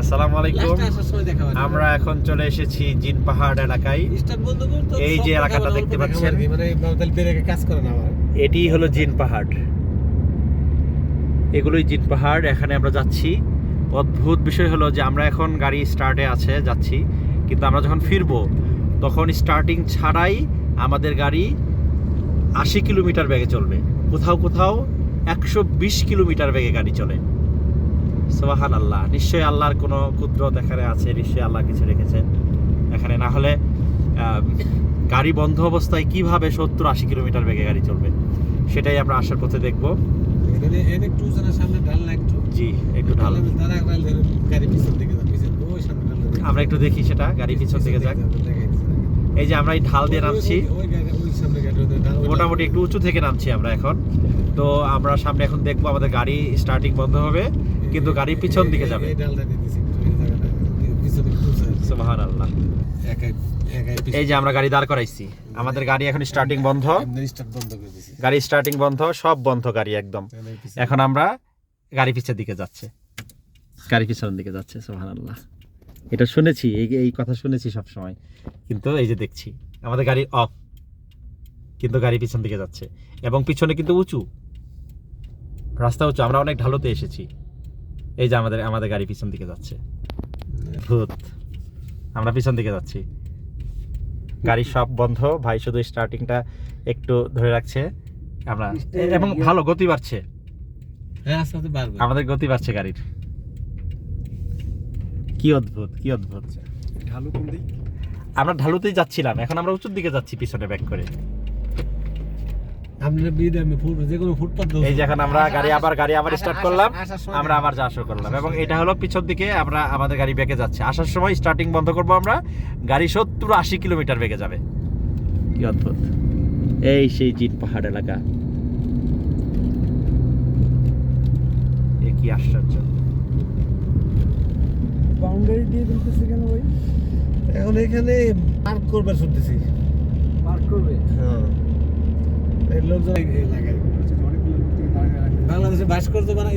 আসসালামু আলাইকুম। আমরা এখন চলে এসেছি জিন পাহাড় এলাকায়। এই যে এলাকাটা দেখতে পাচ্ছেন। মানে এটি হলো জিন পাহাড়। এগুলোই জিন পাহাড়। এখানে আমরা যাচ্ছি। অদ্ভুত বিষয় হলো যে আমরা এখন গাড়ি স্টার্টে আছে যাচ্ছি। কিন্তু আমরা যখন ফিরবো তখন স্টার্টিং ছাড়াই আমাদের গাড়ি আশি কিলোমিটার বেগে চলবে। কোথাও কোথাও একশো বিশ কিলোমিটার বেগে গাড়ি চলে। সোহান আল্লাহ নিশ্চয়ই আল্লাহর কোনো কুদরত এখানে আছে নিশ্চয়ই আল্লাহ কিছু রেখেছে এখানে। না হলে গাড়ি বন্ধ অবস্থায় কীভাবে সত্তর আশি কিলোমিটার বেগে গাড়ি চলবে সেটাই আমরা আসার পথে দেখব। জি একটু ঢাল। আমরা একটু দেখি সেটা গাড়ি পিছন দিকে যাক। এই যে আমরা এই ঢাল দিয়ে নামছি। মোটামুটি একটু উঁচু থেকে নামছি আমরা এখন। তো আমরা সামনে এখন দেখব আমাদের গাড়ি স্টার্টিং বন্ধ হবে, কিন্তু গাড়ি পিছন দিকে যাবে। এই যে আমরা গাড়ি দাঁড় করাইছি। আমাদের গাড়ি এখন স্টার্টিং বন্ধ। গাড়ি স্টার্টিং বন্ধ, সব বন্ধ গাড়ি একদম। এখন আমরা গাড়ি পিছের দিকে যাচ্ছে। গাড়ি পিছনের দিকে যাচ্ছে সোহান আল্লাহ এটা শুনেছি এই এই কথা শুনেছি সব সময় কিন্তু এই যে দেখছি আমাদের গাড়ি অফ কিন্তু গাড়ি পিছন দিকে যাচ্ছে। এবং পিছনে কিন্তু উঁচু। রাস্তা উঁচু আমরা অনেক ঢালুতে এসেছি। এই যে আমাদের আমাদের গাড়ি পিছন দিকে যাচ্ছে। ভূত। আমরা পিছন দিকে যাচ্ছি। গাড়ি সব বন্ধ ভাই শুধু স্টার্টিংটা একটু ধরে রাখছে। আমরা এবং ভালো গতি বাড়ছে। হ্যাঁ আমাদের গতি বাড়ছে গাড়ির। কি অদ্ভুত কি অদ্ভুত। ঢালু কোন দিক? আমরা ঢালুতেই যাচ্ছিলাম এখন আমরা উঁচুর দিকে যাচ্ছি পিছনে ব্যাক করে। এই যে এখন আমরা গাড়ি আবার গাড়ি আবার স্টার্ট করলাম আমরা আবার যাওয়া করলাম এবং এটা হলো পিছন দিকে আমরা আমাদের গাড়ি বেঁকে যাচ্ছে। আসার সময় স্টার্টিং বন্ধ করব আমরা গাড়ি সত্তর আশি কিলোমিটার বেগে যাবে। কি অদ্ভুত। এই সেই জিট পাহাড় এলাকা। এ কি আশ্চর্য। বাউন্ডারি দিয়ে দিতেছে কেন ভাই? এখন এখানে পার্ক করবার শুনতেছি পার্ক করবে? হ্যাঁ। এই লোকজন বাংলাদেশে ভাস্কর্য বানাই